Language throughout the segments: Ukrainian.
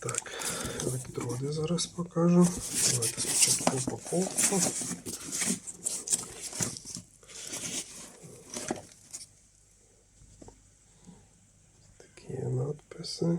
Так, електроди зараз покажу. Давайте спочатку упаковку. Такі надписи.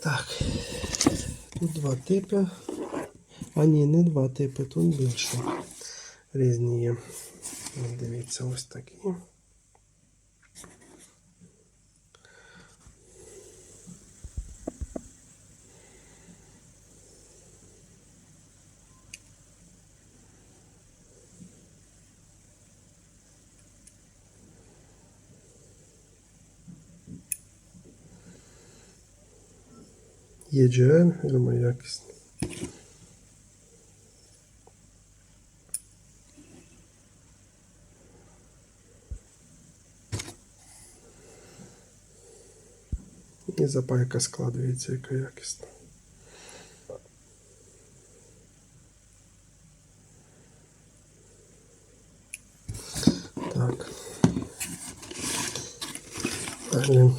Так, тут два типи. А ні, не два типи, тут більше. Різні є. Дивіться, ось такі. EGL, думаю, якісні. І запайка скла, дивіться, яка якісна. Так. Далі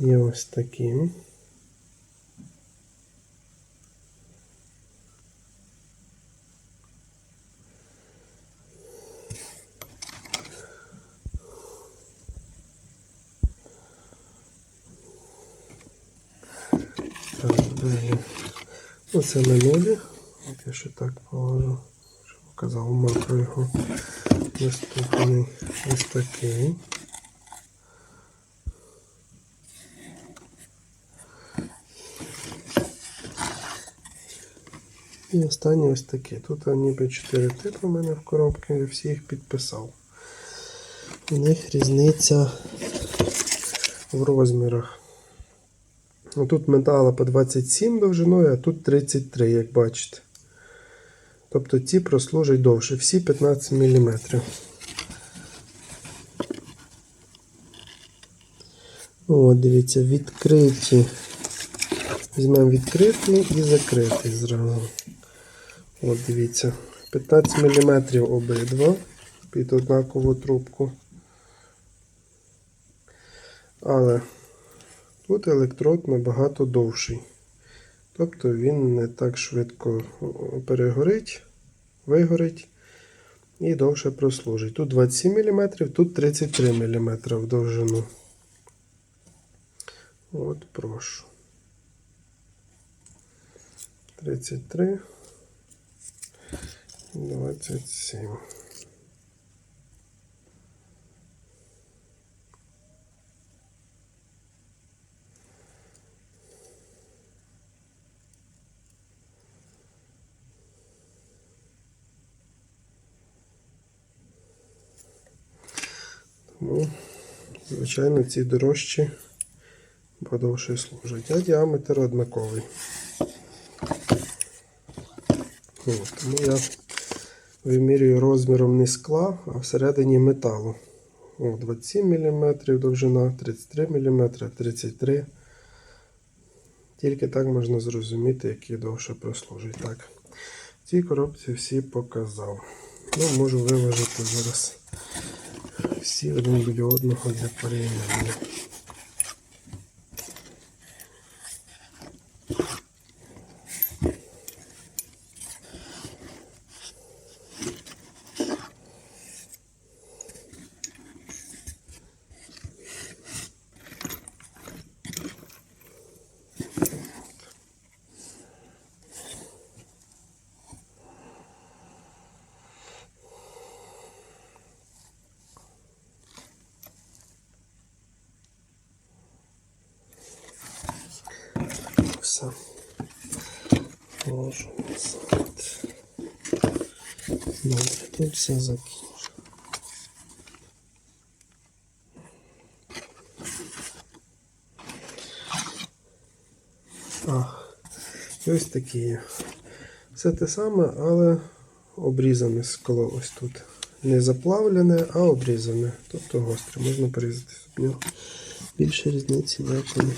є ось такі. Так, далі. Ну, це минулі. От я ще так положу, щоб показав макро його. Наступний ось такий. І останній ось такий. Тут ніби 4 типи у мене в коробці, я всі їх підписав. У них різниця в розмірах. Ну, Тут метала по 27 довжиною, а тут 33, як бачите. Тобто ці прослужать довше, всі 15 мм. От, дивіться, відкриті. Візьмемо відкритий і закритий зразу. От дивіться. 15 мм обидва під однакову трубку. Але Тут електрод набагато довший. Тобто він не так швидко перегорить, вигорить і довше прослужить. Тут 27 мм, тут 33 мм в довжину. От, прошу. 33, 27. Тому, звичайно, ці дорожчі подовше служать. А діаметр однаковий. От, тому я вимірюю розміром не скла, а всередині металу. О, 27 мм довжина, 33 мм, 33 Тільки так можна зрозуміти, який довше прослужить. Так, в цій коробці всі показав. Ну, можу виважити зараз всі один біля одного для порівняння. Все. Ложу назад. Добре, тут все закінчено. А, ось такі. Все те саме, але обрізане скло ось тут. Не заплавлене, а обрізане. Тобто гостре. Можна порізати нього. Більше різниці ніякої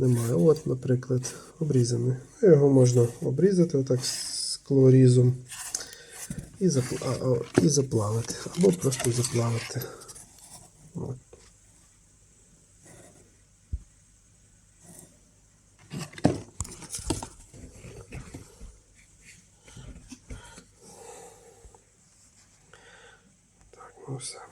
немає. От, наприклад, обрізаний. Ну, його можна обрізати отак склорізом і запл... а, і заплавити. Або просто заплавити. От. Так, ну все.